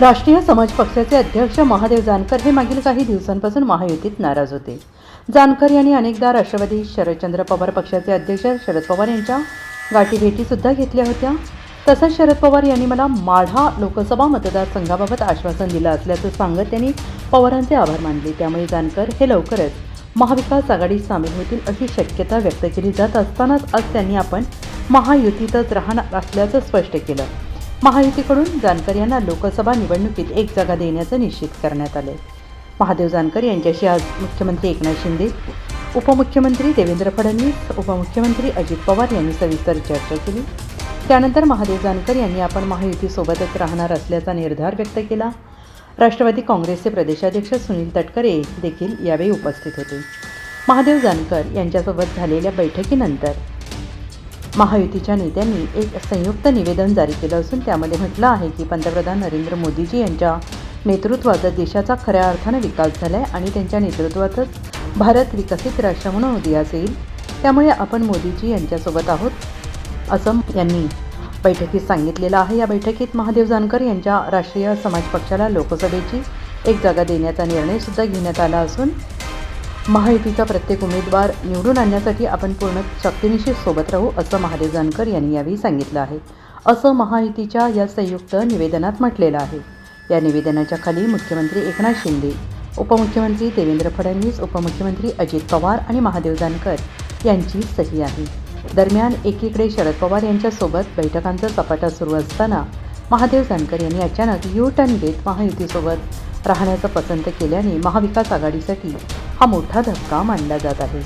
राष्ट्रीय समाज पक्षाचे अध्यक्ष महादेव जानकर हे मागील काही दिवसांपासून महायुतीत नाराज होते. जानकर यांनी अनेकदा राष्ट्रवादी शरदचंद्र पवार पक्षाचे अध्यक्ष शरद पवार यांच्या गाठीभेटीसुद्धा घेतल्या होत्या. तसंच शरद पवार यांनी मला माढा लोकसभा मतदारसंघाबाबत आश्वासन दिलं असल्याचं सांगत त्यांनी पवारांचे आभार मानले. त्यामुळे जानकर हे लवकरच महाविकास आघाडीत सामील होतील अशी शक्यता व्यक्त केली जात असतानाच आज त्यांनी आपण महायुतीतच राहणार असल्याचं स्पष्ट केलं. महायुतीकडून जानकर यांना लोकसभा निवडणुकीत एक जागा देण्याचं निश्चित करण्यात आले महादेव जानकर यांच्याशी आज मुख्यमंत्री एकनाथ शिंदे उपमुख्यमंत्री देवेंद्र फडणवीस उपमुख्यमंत्री अजित पवार यांनी सविस्तर चर्चा केली. त्यानंतर महादेव जानकर यांनी आपण महायुतीसोबतच राहणार असल्याचा निर्धार व्यक्त केला. राष्ट्रवादी काँग्रेसचे प्रदेशाध्यक्ष सुनील तटकरे देखील यावेळी उपस्थित होते. महादेव जानकर यांच्यासोबत झालेल्या बैठकीनंतर महायुतीच्या नेत्यांनी एक संयुक्त निवेदन जारी केलं असून त्यामध्ये म्हटलं आहे की पंतप्रधान नरेंद्र मोदीजी यांच्या नेतृत्वाचा देशाचा खऱ्या अर्थानं विकास झाला आहे आणि त्यांच्या नेतृत्वातच भारत विकसित राष्ट्र म्हणून उदयास येईल. त्यामुळे आपण मोदीजी यांच्यासोबत आहोत असं यांनी बैठकीत सांगितलेलं आहे. या बैठकीत महादेव जानकर यांच्या राष्ट्रीय समाज पक्षाला लोकसभेची एक जागा देण्याचा निर्णयसुद्धा घेण्यात आला असून महायुतीचा प्रत्येक उमेदवार निवडून आणण्यासाठी आपण पूर्ण शक्तीनिशी सोबत राहू असं महादेव जानकर यांनी यावेळी सांगितलं आहे. असं महायुतीच्या या संयुक्त निवेदनात म्हटलेलं आहे. या निवेदनाच्या खाली मुख्यमंत्री एकनाथ शिंदे उपमुख्यमंत्री देवेंद्र फडणवीस उपमुख्यमंत्री अजित पवार आणि महादेव जानकर यांची सही आहे. दरम्यान एकीकडे शरद पवार यांच्यासोबत बैठकांचा सपाटा सुरू असताना महादेव जानकर यांनी अचानक यू टर्न घेत महायुतीसोबत राहण्याचं पसंत केल्याने महाविकास आघाडीसाठी हा मोठा धक्का मानला जात आहे.